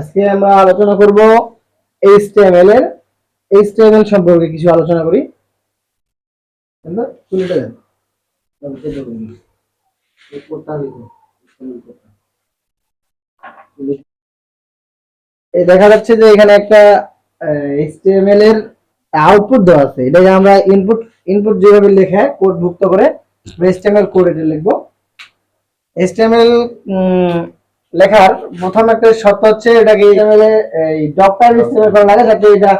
আজকে আমরা আলোচনা করব এইচটিএমএল এর এইচটিএমএল সম্পর্কে কিছু আলোচনা করি। এই দেখা যাচ্ছে যে এখানে একটা HTML এর আউটপুট দেওয়া আছে। এটা আমরা ইনপুট ইনপুট যেভাবে লেখা কোড ভুক্ত করে HTML কোড এটা লিখব। HTML উম, লেখার প্রথম একটা শর্ত হচ্ছে এটাকে এই ডক্টর HTML করা লাগে যাতে এটা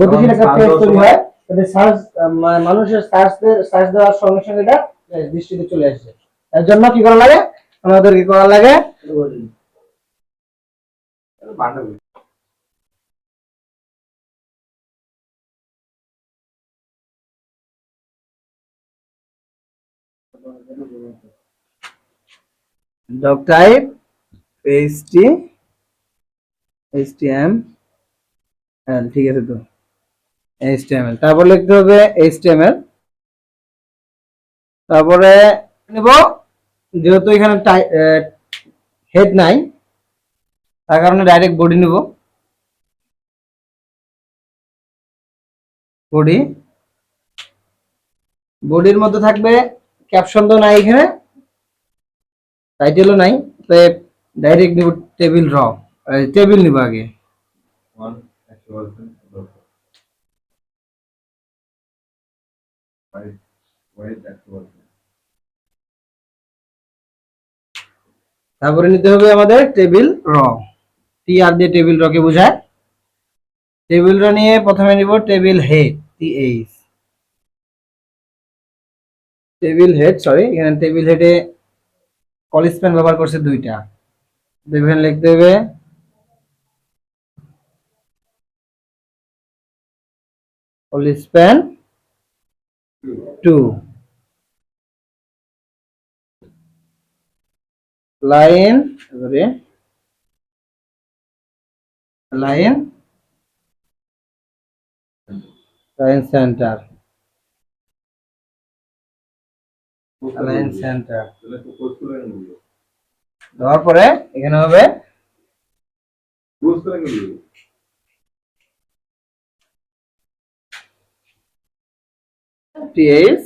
গতিশীল একটা পেজ তৈরি হয় যাতে সার্চ মানুষের সার্চ সার্চ দেওয়ার সঙ্গে সঙ্গে এটা দৃষ্টিতে চলে আসে। এর জন্য কি করা লাগে? আমাদের কি করা লাগে ডক টাইপ এইচটি এইচটিএম হ্যাঁ ঠিক আছে তো। এইচটিএমএল তারপর লিখতে হবে এইচটিএমএল তারপরে নেব, যেহেতু এখানে হেড নাই, তার কারণে ডাইরেক্ট বডি নেব। বডি। বডির মধ্যে থাকবে ক্যাপশন তো নাই এখানে। টাইটেলও নাই তো ডাইরেক্ট নিব টেবিল র টেবিল নিব আগে. তারপরে নিতে হবে আমাদের টেবিল র। টি আর দিয়ে টেবিল রকে বোঝায়। টেবিল র নিয়ে প্রথমে নিব table head T H table head sorry এখানে টেবিল হেডে কল স্প্যান ব্যবহার করছে দুইটা। এখানে লিখতে হবে। Colspan two. লাইন, এবারে। Line. Line centre. Line centre দেওয়ার পরে এখানে হবে। টিএস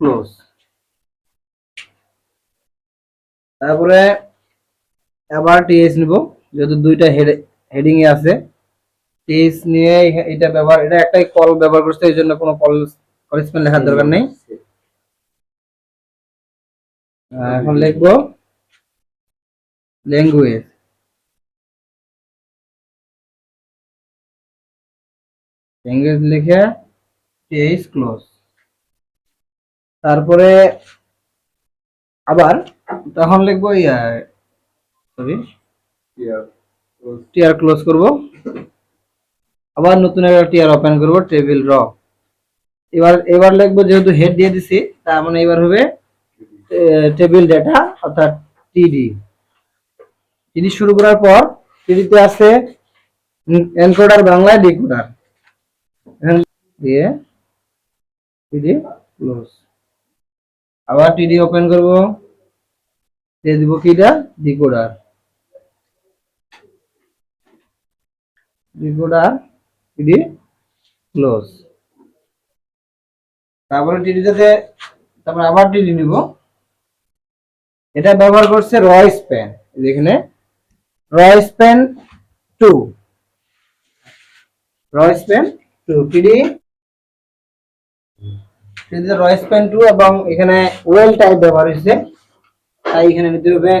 ক্লোজ তারপরে আবার টিএস নিব যেহেতু দুইটা হেড হেডিং এ আছে টিএস নিয়ে এটা ব্যবহার এটা একটাই কল ব্যবহার করছে এই জন্য কোনো কল করেসপেন্ড লেখার দরকার নেই। এখন লিখব ল্যাঙ্গুয়েজ ল্যাঙ্গুয়েজ লিখে টিএস ক্লোজ তারপরে আবার তখন লিখব ইয়া সরি. টিআর ক্লোজ করব। আবার নতুন একটা টিআর ওপেন করব টেবিল র এবার এবার লিখব যেহেতু হেড দিয়ে দিছি তার মানে এবার হবে টেবিল ডেটা অর্থাৎ টিডি টিডি শুরু করার পর টিডিতে আছে এনকোডার বাংলায় ডিকোডার দিয়ে টিডি ক্লোজ আবার টিডি ওপেন করব। দিয়ে দিব কিটা ডিকোডার ডিকোডার টিডি ক্লোজ তারপরে টিডিটাতে তারপর আবার টিডি নিব। এটা ব্যবহার করছে রয় স্প্যান যেখানে রয় স্প্যান টু রয় স্প্যান টু টিডিতে রয় স্প্যান টু এবং এখানে ওয়েল টাইপ ব্যবহার হয়েছে। তাই এখানে নিতে হবে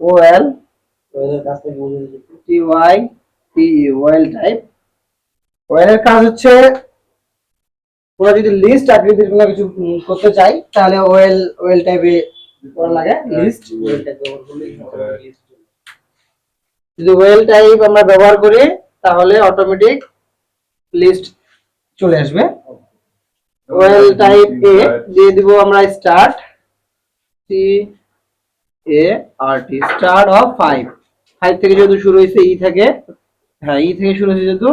OL T Y OL type ওয়েলের কাজ হচ্ছে তোমরা যদি লিস্ট আকৃতির কোনো কিছু করতে চাই তাহলে ওয়েল ওয়েল টাইপে করা লাগে লিস্ট ওয়েল টাইপ যদি ওয়েল টাইপ আমরা ব্যবহার করি তাহলে অটোমেটিক লিস্ট চলে আসবে। ওয়েল টাইপ এ দিয়ে দিব আমরা start C A R T start of five five থেকে যেহেতু শুরু হয়েছে ই থেকে হ্যাঁ ই থেকে শুরু হয়েছে যেহেতু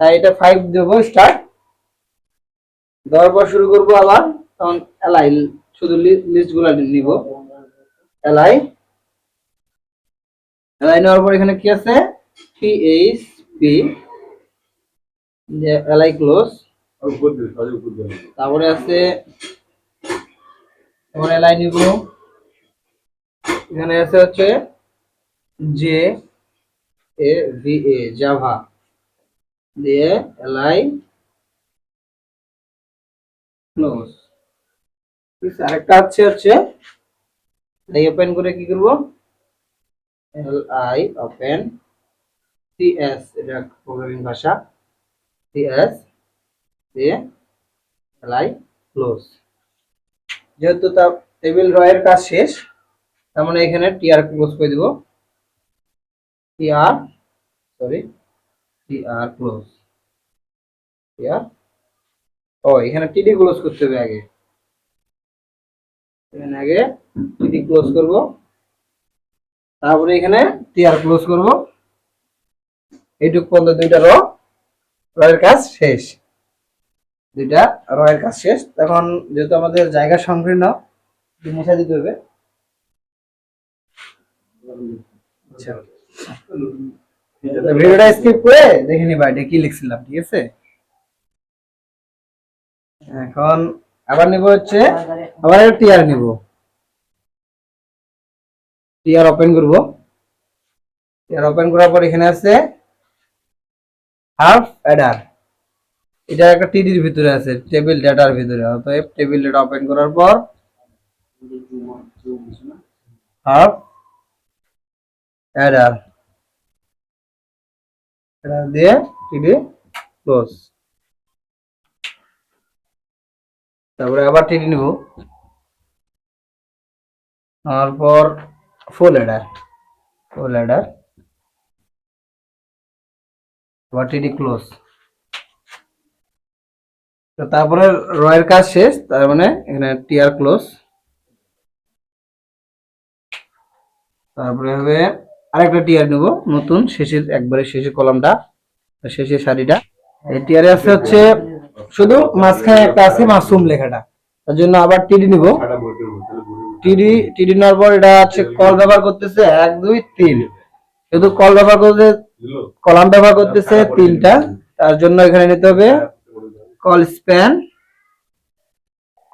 তাই এটা ফাইভ দেবো স্টার্ট দেওয়ার পর শুরু করব আবার, তখন এলাই শুধু লিস্টগুলা নিব। এলাই এলাই নেওয়ার পর এখানে কি আছে? পি যে এলাই ক্লোজ। তারপরে আছে এবার এলাই নিব। এখানে আছে হচ্ছে J A V A Java দিয়ে এলাই ক্লোজ আরেকটা হচ্ছে, এই ওপেন করে কি করব? L I open C S এটা প্রোগ্রামিং ভাষা। সি এস দিয়ে এলাই ক্লোজ যেহেতু তা টেবিল রয়ের কাজ শেষ, তার মানে এখানে টিআর ক্লোজ করে দিব। TR sorry TR close TR ও এখানে টিডি ক্লোজ করতে হবে আগে। এখানে আগে টিডি ক্লোজ করব। তারপরে এখানে টিআর ক্লোজ করব। এইটুক পর্যন্ত দুইটা র রয়ের কাজ শেষ। দুইটা রয়ের কাজ শেষ। তখন যেহেতু আমাদের জায়গা সংকীর্ণ মুছে দিতে হবে। আচ্ছা। ভিডিওটা স্কিপ করে দেখে নিবা এটা কি লিখছিলাম ঠিক আছে? এখন আবার নিব হচ্ছে, আবার টিআর নিব। টিআর ওপেন করব। টিআর ওপেন করার পর এখানে আছে হাফ অ্যাডার এটা একটা টিডির ভিতরে আছে টেবিল ডেটার ভিতরে। অতএব টেবিল ডেটা ওপেন করার পর হাফ অ্যাডার দিয়ে টিডি ক্লোজ তারপরে আবার টিডি নিব। তারপর ফুল অ্যাডার ফুল অ্যাডার আবার টিডি ক্লোজ তো তারপরে রয়ের কাজ শেষ, তার মানে এখানে টিআর ক্লোজ তারপরে হবে আরেকটা টিআর নেব, নতুন, শেষের, একবারে শেষের কলামটা, শেষের সারিটা। এই টিআরে আছে হচ্ছে শুধু মাঝখানে একটা আছে মাসুম লেখাটা। তার জন্য আবার টিডি নিব। টিডি টিডি নেওয়ার পর এটা হচ্ছে কল ব্যবহার করতেছে এক দুই তিন। শুধু কল ব্যবহার করতে কলাম ব্যবহার করতেছে তিনটা। তার জন্য এখানে নিতে হবে colspan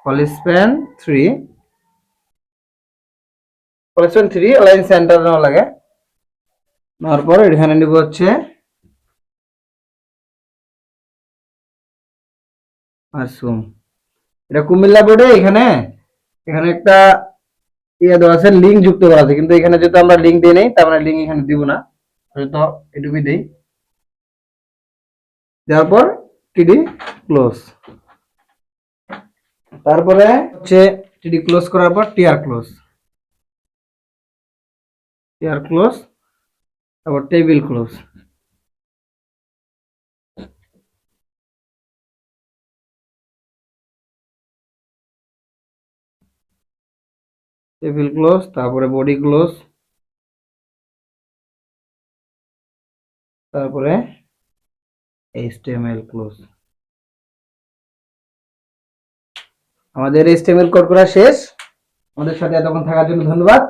colspan three colspan three line centre নেওয়া লাগে। নেওয়ার পর এখানে নিব হচ্ছে এটা কুমিল্লা বোর্ডে এখানে এখানে একটা ইয়ে দেওয়া আছে লিঙ্ক যুক্ত আছে। কিন্তু এখানে যেহেতু আমরা লিঙ্ক দিই নেই লিঙ্ক এখানে দিব না। হয়তো দেওয়ার পর টিডি ক্লোজ তারপরে হচ্ছে টিডি ক্লোজ করার পর ক্লোজ ক্লোজ তারপর টেবিল ক্লোজ টেবিল ক্লোজ তারপরে বডি ক্লোজ তারপরে HTML ক্লোজ আমাদের HTML কোড করা শেষ। আমাদের সাথে এতক্ষণ থাকার জন্য ধন্যবাদ।